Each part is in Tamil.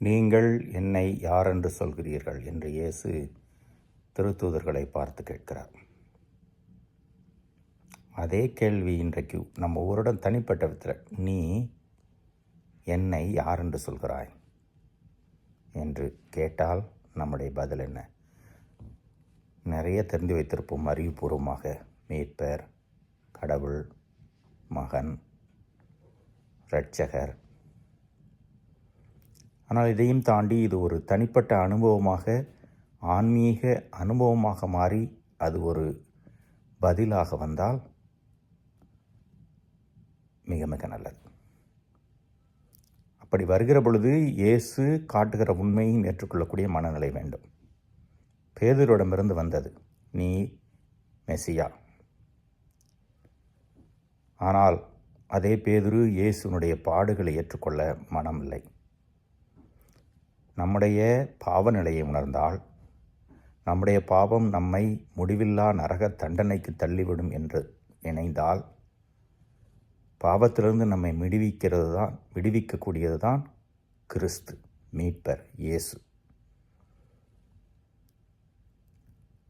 நீங்கள் என்னை யாரென்று சொல்கிறீர்கள்? என்று இயேசு திருத்தூதர்களை பார்த்து கேட்கிறார். அதே கேள்வி இன்றைக்கு நம்ம ஊருடன் தனிப்பட்ட விதத்தில் நீ என்னை யாரென்று சொல்கிறாய்? என்று கேட்டால் நம்முடைய பதில் என்ன? நிறைய தெரிந்து வைத்திருப்போம் அறிவுபூர்வமாக. மீட்பர் கடவுள் மகன் இரட்சகர் ஆனால் இதையும் தாண்டி இது ஒரு தனிப்பட்ட அனுபவமாக ஆன்மீக அனுபவமாக மாறி அது ஒரு பதிலாக வந்தால் மிக மிக நல்லது. அப்படி வருகிற பொழுது இயேசு காட்டுகிற உண்மையும் ஏற்றுக்கொள்ளக்கூடிய மனநிலை வேண்டும். பேதரிடமிருந்து வந்தது நீ மெசியா? ஆனால் அதே பேதுரு இயேசுனுடைய பாடுகளை ஏற்றுக்கொள்ள மனமில்லை. நம்முடைய பாவ நிலையை உணர்ந்தால் நம்முடைய பாவம் நம்மை முடிவில்லா நரக தண்டனைக்கு தள்ளிவிடும் என்று நினைந்தால் பாவத்திலிருந்து நம்மை விடுவிக்கிறது தான் விடுவிக்கக்கூடியது தான் கிறிஸ்து மீட்பர் இயேசு.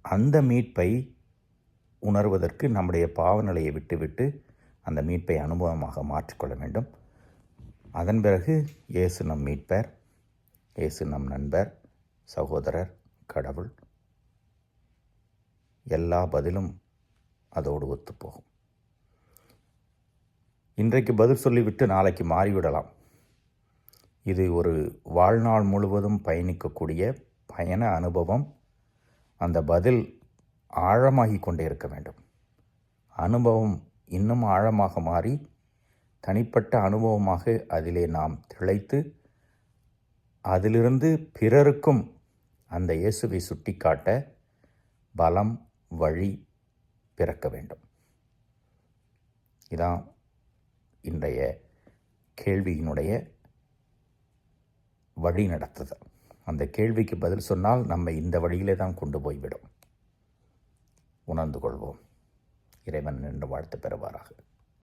அந்த மீட்பை உணர்வதற்கு நம்முடைய பாவநிலையை விட்டுவிட்டு அந்த மீட்பை அனுபவமாக மாற்றிக்கொள்ள வேண்டும். அதன் பிறகு இயேசு நம் மீட்பர். இயேசு நம் நண்பர் சகோதரர் கடவுள். எல்லா பதிலும் அதோடு ஒத்துப்போகும். இன்றைக்கு பதில் சொல்லிவிட்டு நாளைக்கு மாறிவிடலாம். இது ஒரு வாழ்நாள் முழுவதும் பயணிக்கக்கூடிய பயண அனுபவம். அந்த பதில் ஆழமாகி கொண்டே இருக்க வேண்டும். அனுபவம் இன்னும் ஆழமாக மாறி தனிப்பட்ட அனுபவமாக அதிலே நாம் திளைத்து அதிலிருந்து பிறருக்கும் அந்த இயேசுவை சுட்டிக்காட்ட பலம் வழி பிறக்க வேண்டும். இதான் இன்றைய கேள்வியினுடைய வழி நடத்துதல். அந்த கேள்விக்கு பதில் சொன்னால் நம்மை இந்த வழியிலே தான் கொண்டு போய்விடும். உணர்ந்து கொள்வோம். இறைவன் என்று வாழ்த்து பெறுவாராக.